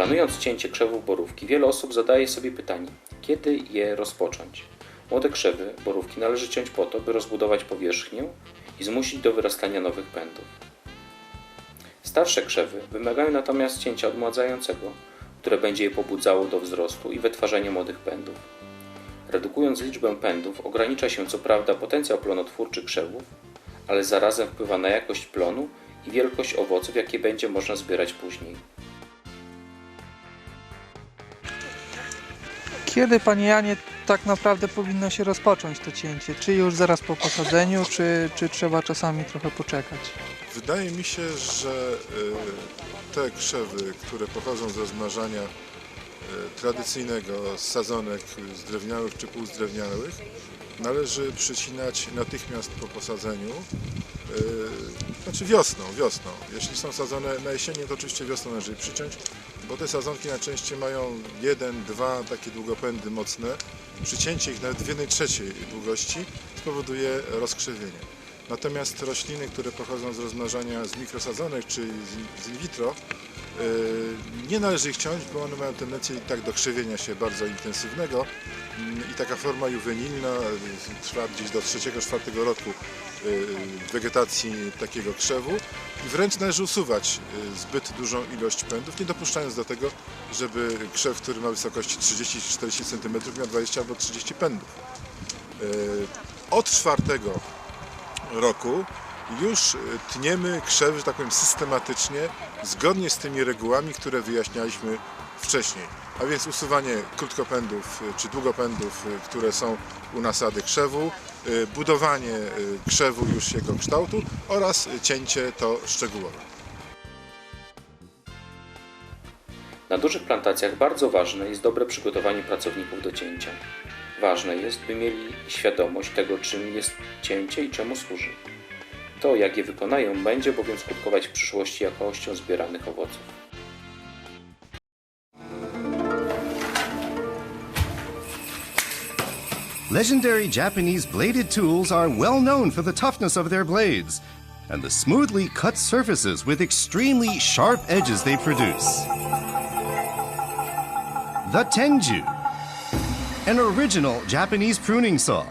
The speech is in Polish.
Planując cięcie krzewów borówki, wiele osób zadaje sobie pytanie, kiedy je rozpocząć. Młode krzewy borówki należy ciąć po to, by rozbudować powierzchnię i zmusić do wyrastania nowych pędów. Starsze krzewy wymagają natomiast cięcia odmładzającego, które będzie je pobudzało do wzrostu i wytwarzania młodych pędów. Redukując liczbę pędów, ogranicza się co prawda potencjał plonotwórczy krzewów, ale zarazem wpływa na jakość plonu i wielkość owoców, jakie będzie można zbierać później. Kiedy, panie Janie, tak naprawdę powinno się rozpocząć to cięcie? Czy już zaraz po posadzeniu, czy, czy trzeba czasami trochę poczekać? Wydaje mi się, że y, te krzewy, które pochodzą z rozmnażania y, tradycyjnego, z sadzonek zdrewniałych czy półzdrewniałych, należy przycinać natychmiast po posadzeniu, y, znaczy wiosną, wiosną. Jeśli są sadzone na jesieni, to oczywiście wiosną należy przyciąć, bo te sadzonki najczęściej mają jeden, dwa takie długopędy mocne. Przycięcie ich nawet w jednej trzeciej długości spowoduje rozkrzewienie. Natomiast rośliny, które pochodzą z rozmnażania z mikrosadzonek czy z- in vitro, nie należy ich ciąć, bo one mają tendencję i tak do krzywienia się bardzo intensywnego Mm, i taka forma juwenilna yy, trwa gdzieś do 3-4 roku yy, wegetacji takiego krzewu i wręcz należy usuwać zbyt dużą ilość pędów, nie dopuszczając do tego, żeby krzew, który ma wysokości 30-40 cm miał 20 albo 30 pędów. Od czwartego roku już y, tniemy krzewy, że tak powiem, systematycznie, zgodnie z tymi regułami, które wyjaśnialiśmy wcześniej. A więc usuwanie krótkopędów y, czy długopędów, y, które są u nasady krzewu, budowanie krzewu już jego kształtu oraz cięcie to szczegółowe. Na dużych plantacjach bardzo ważne jest dobre przygotowanie pracowników do cięcia. Ważne jest, by mieli świadomość tego, czym jest cięcie i czemu służy. To, jak je wykonają, będzie bowiem skutkować w przyszłości jakością zbieranych owoców. Legendary Japanese bladed tools are well known for the toughness of their blades and the smoothly cut surfaces with extremely sharp edges they produce. The Tenju, an original Japanese pruning saw